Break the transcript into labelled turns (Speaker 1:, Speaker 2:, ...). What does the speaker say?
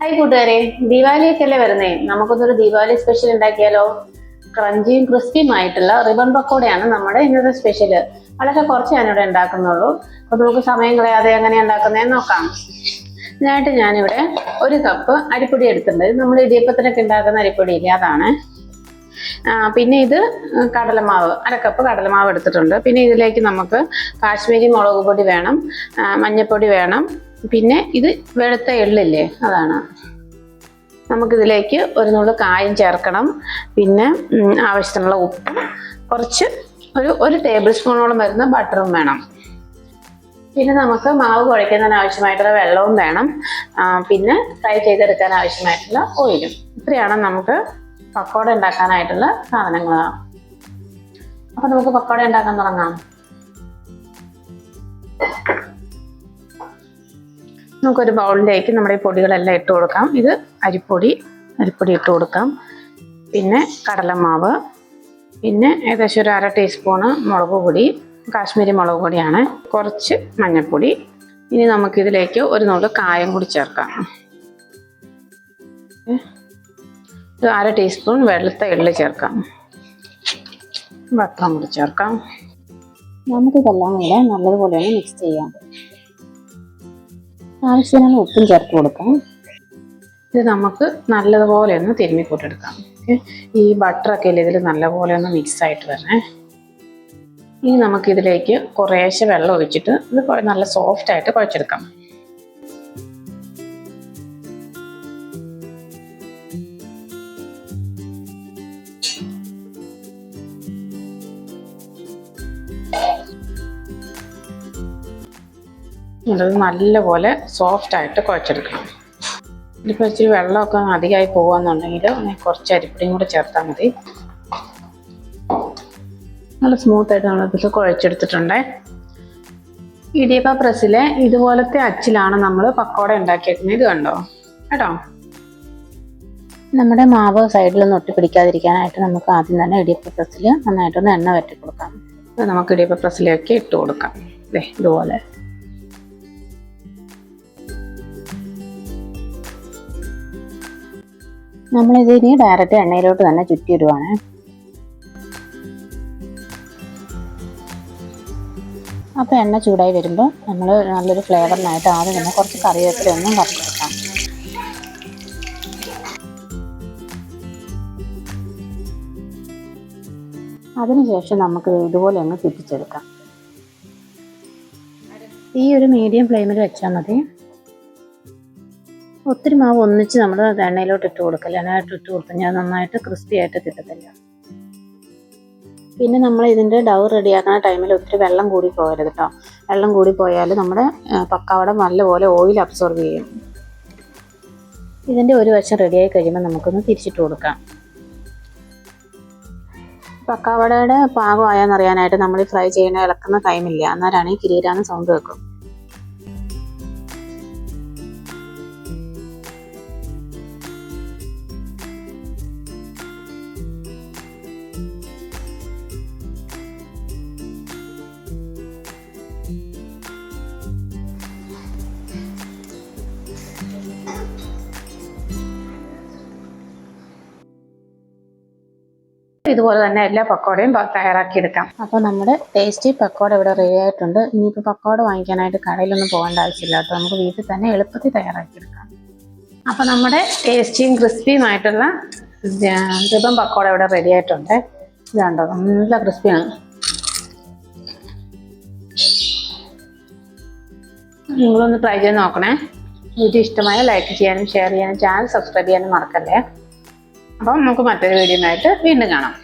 Speaker 1: Hi കൂട്ടുകാരെ. ദീപാവലിയൊക്കെ അല്ലേ വരുന്നേ? നമുക്കൊന്നൊരു ദീപാവലി സ്പെഷ്യൽ ഉണ്ടാക്കിയാലോ? ക്രഞ്ചിയും ക്രിസ്പിയും ആയിട്ടുള്ള റിബൺ പക്കോടയാണ് നമ്മുടെ ഇന്നത്തെ സ്പെഷ്യൽ വളരെ കുറച്ച് ഞാനിവിടെ ഉണ്ടാക്കുന്നുള്ളൂ. അപ്പോൾ നമുക്ക് സമയം കളയാതെ എങ്ങനെ ഉണ്ടാക്കുന്നതെന്ന് നോക്കാം. ഇതിനായിട്ട് ഞാനിവിടെ ഒരു കപ്പ് അരിപ്പൊടി എടുത്തിട്ടുണ്ട്. നമ്മൾ ഇടിയപ്പത്തിനൊക്കെ ഉണ്ടാക്കുന്ന അരിപ്പൊടി ഇല്ല? അതാണ്. പിന്നെ ഇത് കടലമാവ്. അര കപ്പ് കടലമാവ് എടുത്തിട്ടുണ്ട്. പിന്നെ ഇതിലേക്ക് നമുക്ക് കാശ്മീരി മുളക് പൊടി വേണം മഞ്ഞൾപ്പൊടി വേണം പിന്നെ ഇത് വെളുത്ത എള്ളില്ലേ? അതാണ്. നമുക്കിതിലേക്ക് ഒരു നുള്ളു കായം ചേർക്കണം. പിന്നെ ആവശ്യത്തിനുള്ള ഉപ്പും. കുറച്ച് ഒരു ഒരു ടേബിൾ സ്പൂണോളം വരുന്ന ബട്ടറും വേണം. പിന്നെ നമുക്ക് മാവ് കുഴയ്ക്കുന്നതിന് ആവശ്യമായിട്ടുള്ള വെള്ളവും വേണം. പിന്നെ ഫ്രൈ ചെയ്തെടുക്കാൻ ആവശ്യമായിട്ടുള്ള ഓയിലും. ഇത്രയാണ് നമുക്ക് പക്കോട ഉണ്ടാക്കാനായിട്ടുള്ള സാധനങ്ങൾ. അപ്പം നമുക്ക് പക്കോട ഉണ്ടാക്കാൻ തുടങ്ങാം. നമുക്കൊരു ബൗളിലേക്ക് നമ്മുടെ ഈ പൊടികളെല്ലാം ഇട്ട് കൊടുക്കാം. ഇത് അരിപ്പൊടി അരിപ്പൊടി ഇട്ട് കൊടുക്കാം. പിന്നെ കടലമാവ് പിന്നെ ഏകദേശം ഒരു അര ടീസ്പൂണ് മുളക് പൊടി കാശ്മീരി മുളക് പൊടിയാണ് കുറച്ച് മഞ്ഞൾപ്പൊടി. ഇനി നമുക്കിതിലേക്ക് ഒരു നുള്ളു കായം കൂടി ചേർക്കാം. ഒരു അര ടീസ്പൂൺ വെളുത്ത എള്ള് ചേർക്കാം. വട്ടം കൂടി ചേർക്കാം.
Speaker 2: നമുക്കിതെല്ലാം കൂടെ നല്ലതുപോലെ മിക്സ് ചെയ്യാം. ആവശ്യത്തിന് ഉപ്പും ചേർത്ത് കൊടുക്കാം.
Speaker 1: ഇത് നമുക്ക് നല്ലതുപോലെ ഒന്ന് തിരുമ്മി കൂട്ടെടുക്കാം ഈ ബട്ടറൊക്കെ അല്ലേ ഇതിൽ നല്ലപോലെ ഒന്ന് മിക്സ് ആയിട്ട് വരണേ. ഇനി നമുക്കിതിലേക്ക് കുറേശ്ശെ വെള്ളം ഒഴിച്ചിട്ട് ഇത് നല്ല സോഫ്റ്റ് ആയിട്ട് കുഴച്ചെടുക്കാം. ഇത് നല്ലപോലെ സോഫ്റ്റ് ആയിട്ട് കുഴച്ചെടുക്കണം. ഇതിപ്പോൾ ഇച്ചിരി വെള്ളമൊക്കെ അധികമായി പോകുകയെന്നുണ്ടെങ്കിൽ കുറച്ച് അരിപ്പൊടിയും കൂടെ ചേർത്താൽ മതി. നല്ല സ്മൂത്തായിട്ട് നമ്മൾ ഇതിൽ കുഴച്ചെടുത്തിട്ടുണ്ട്. ഇടിയപ്പ പ്രസ്സിലെ ഇതുപോലത്തെ അച്ചിലാണ് നമ്മൾ പക്കോട ഉണ്ടാക്കിയിരിക്കുന്നത് ഇത് കണ്ടോ? കേട്ടോ?
Speaker 2: നമ്മുടെ മാവ് സൈഡിലൊന്നും ഒട്ടി പിടിക്കാതിരിക്കാനായിട്ട് നമുക്ക് ആദ്യം തന്നെ ഇടിയപ്പ പ്രസ്സിൽ നന്നായിട്ടൊന്ന് എണ്ണ വറ്റി കൊടുക്കാം.
Speaker 1: നമുക്ക് ഇടിയപ്പ പ്രസ്സിലേക്ക് ഇട്ട് കൊടുക്കാം. ഇതുപോലെ.
Speaker 2: നമ്മളിത് ഇനി ഡയറക്റ്റ് എണ്ണയിലോട്ട് തന്നെ ചുറ്റിയിടുവാണ്. അപ്പോൾ എണ്ണ ചൂടായി വരുമ്പോൾ നമ്മൾ നല്ലൊരു ഫ്ലേവറിനായിട്ട് ആദ്യം തന്നെ കുറച്ച് കറിവേപ്പില ഒന്നും വറുത്തെടുക്കാം. അതിനുശേഷം നമുക്ക് ഇതുപോലെ ഒന്ന് ചുറ്റിച്ചെടുക്കാം ഈ ഒരു മീഡിയം ഫ്ലെയിമിൽ വെച്ചാൽ മതി. ഒത്തിരി മാവ് ഒന്നിച്ച് നമ്മൾ എണ്ണയിലോട്ട് ഇട്ട് കൊടുക്കല്ല എണ്ണയിലോട്ട് ഇട്ട് കൊടുത്തു ഞാൻ നന്നായിട്ട് ക്രിസ്പി ആയിട്ട് കിട്ടത്തില്ല. പിന്നെ നമ്മൾ ഇതിന്റെ ഡവ് റെഡിയാക്കുന്ന ടൈമിൽ ഒത്തിരി വെള്ളം കൂടി പോകരുത് കേട്ടോ വെള്ളം കൂടി പോയാൽ നമ്മുടെ പക്കാവടം നല്ലപോലെ ഓയിൽ അബ്സോർബ് ചെയ്യും. ഇതിന്റെ ഒരു വശം റെഡിയായി കഴിയുമ്പോൾ നമുക്കൊന്ന് തിരിച്ചിട്ട് കൊടുക്കാം. പക്കാവടയുടെ പാകമായെന്നറിയാനായിട്ട് നമ്മൾ ഫ്രൈ ചെയ്യുന്ന ഇളക്കുന്ന ടൈമില്ല അന്നേരമാണ് ഈ കിരീരാന്ന് സൗണ്ട് വെക്കും.
Speaker 1: ഇതുപോലെ തന്നെ എല്ലാ പക്കോടയും തയ്യാറാക്കി എടുക്കാം
Speaker 2: അപ്പോൾ നമ്മുടെ ടേസ്റ്റി പക്കോട ഇവിടെ റെഡി ആയിട്ടുണ്ട്. ഇനിയിപ്പോൾ പക്കോട വാങ്ങിക്കാനായിട്ട് കടയിലൊന്നും പോകേണ്ട ആവശ്യമില്ല. കേട്ടോ നമുക്ക് വീട്ടിൽ തന്നെ എളുപ്പത്തിൽ തയ്യാറാക്കിയെടുക്കാം.
Speaker 1: അപ്പോൾ നമ്മുടെ ടേസ്റ്റിയും ക്രിസ്പിയുമായിട്ടുള്ള റിബൺ പക്കോട ഇവിടെ റെഡി ആയിട്ടുണ്ട്. ഇതാണ്ടോ നല്ല ക്രിസ്പിയാണ് നിങ്ങളൊന്ന് ട്രൈ ചെയ്ത് നോക്കണേ. വീഡിയോ ഇഷ്ടമായ ലൈക്ക് ചെയ്യാനും ഷെയർ ചെയ്യാനും ചാനൽ സബ്സ്ക്രൈബ് ചെയ്യാനും മറക്കല്ലേ? അപ്പം നമുക്ക് മറ്റൊരു വീഡിയോ ആയിട്ട് വീണ്ടും കാണാം.